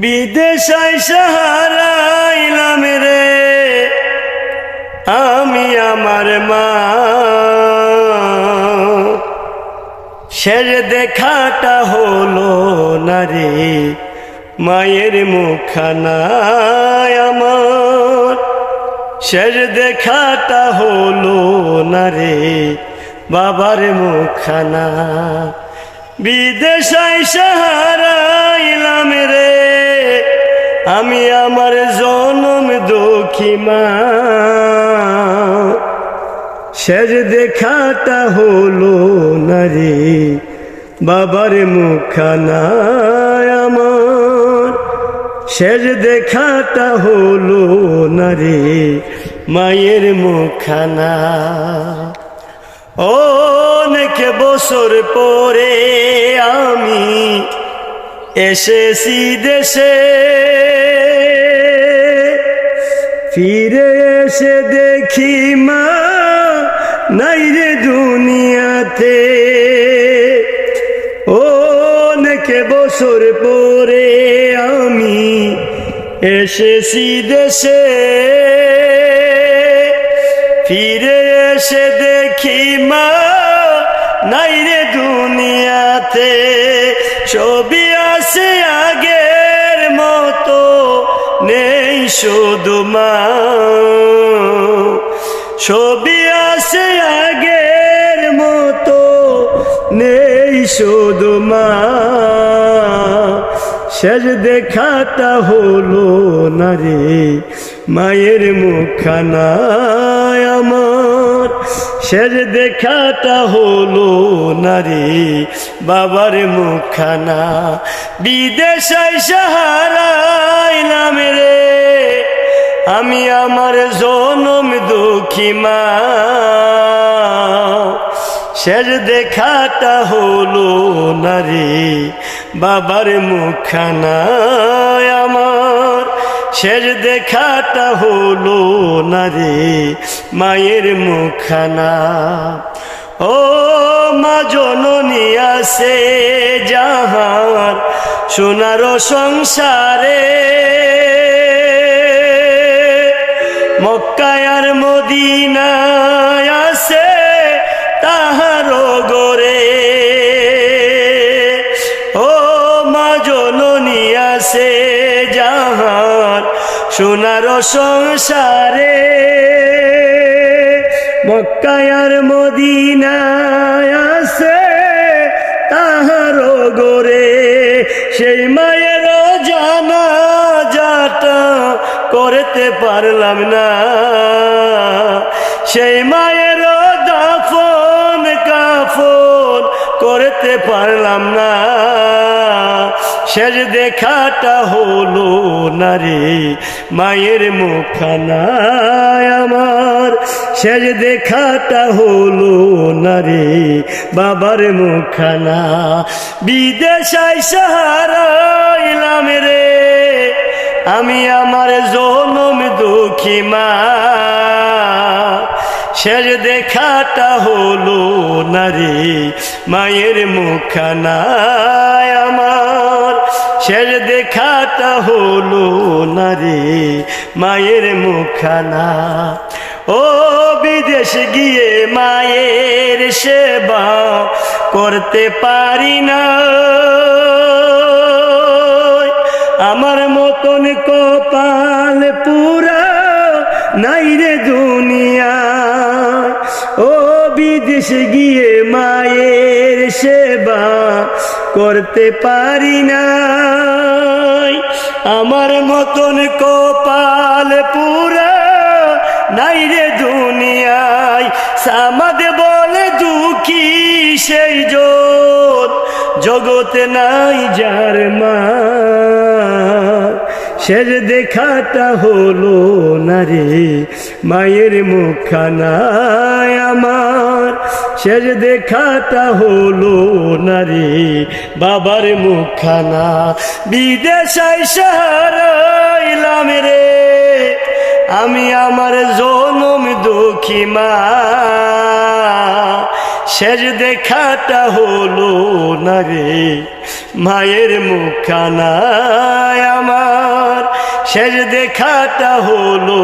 বিদেশায় সাহারাইলাম রে। আমি আমার মা। শেষ দেখাটা হলো না রে মায়ের মুখানায় আমার। শেষ দেখাটা হলো না রে বাবার মুখানা বিদেশাই সাহারাইলাম রে। আমি আমার জনম দুঃখী মা। শেষ দেখাটা হলো না রে বাবার মুখানা আমার। শেষ দেখাটা হলো না রে মায়ের মুখানা। অনেক বছর পরে আমি এসেছি দেশে। ফিরে এসে দেখি মা নাই রে দুনিয়াতে। অনেক বছর পরে আমি এসেছি দেশে। ফিরে এসে দেখি মা নাই রে দুনিয়াতে। ছবি মতো নেই শুধু ছবি আসে আগের মতো, নেই শুধু শেষ দেখাটা হলো না রে, মায়ের মুখানা আমার। শেষ দেখাটা হলো না রে, বাবার মুখানা বিদেশাই সাহারাইলাম রে আমি আমার জনম দুঃখী মা। শেষ দেখাটা হলো না রে বাবার মুখানা আমার। শেষ দেখাটা হলো না রে মায়ের মুখানা ও মা জননী আছে যাহার, সোনার সংসারে মক্কায়ার মদিনায় আছে তাহার গরে ও মা জননী আছে যাহার সোনার সংসারে। মক্কায়ার মদিনায় আছে তাহার গরে সেই মায়ের করতে পারলাম না। সেই মায়ের দাফন, কাফন করতে পারলাম না। শেষ দেখাটা হলো না রে, মায়ের মুখানা আমার। শেষ দেখাটা হলো না রে, বাবার মুখানা বিদেশাই সাহারাইলাম রে আমি আমার জনম দুঃখী মা। শেষ দেখাটা হলো না রে মায়ের মুখানা আমার। শেষ দেখাটা হলো না রে মায়ের মুখানা। ও বিদেশ গিয়ে মায়ের সেবা করতে পারি না। আমার মতন কপাল পুরা নাই রে দুনিয়া। ও বিদেশ গিয়ে মায়ের সেবা করতে পারি না আমার মতন কপাল পুরা নাই রে দুনিয়ায়। সামাদ বলে দুঃখী সেই জোত জগতে নাই যার মা। শেষ দেখাটা হলো না রে, মায়ের মুখানায় আমার। শেষ দেখাটা হলো না রে, বাবার মুখানা বিদেশাই সাহারাইলাম রে, আমি আমার জনম দুঃখী মা। শেষ দেখাটা হলো না রে, মায়ের মুখানায় আমার। শেষ দেখাটা হলো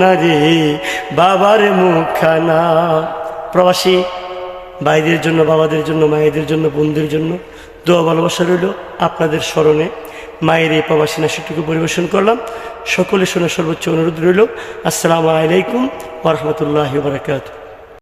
না রে, বাবার মুখানা। প্রবাসী, ভাইদের জন্য, বাবাদের জন্য, মায়েদের জন্য, বোনদের জন্য দোয়া ভালোবাসা রইল আপনাদের স্মরণে। মায়ের এই প্রবাসী নাশিকটুকু পরিবেশন করলাম। সকলে শোনা সর্বোচ্চ অনুরোধ রইল। আসসালামু আলাইকুম ওরহমতুল্লাহ বারকাত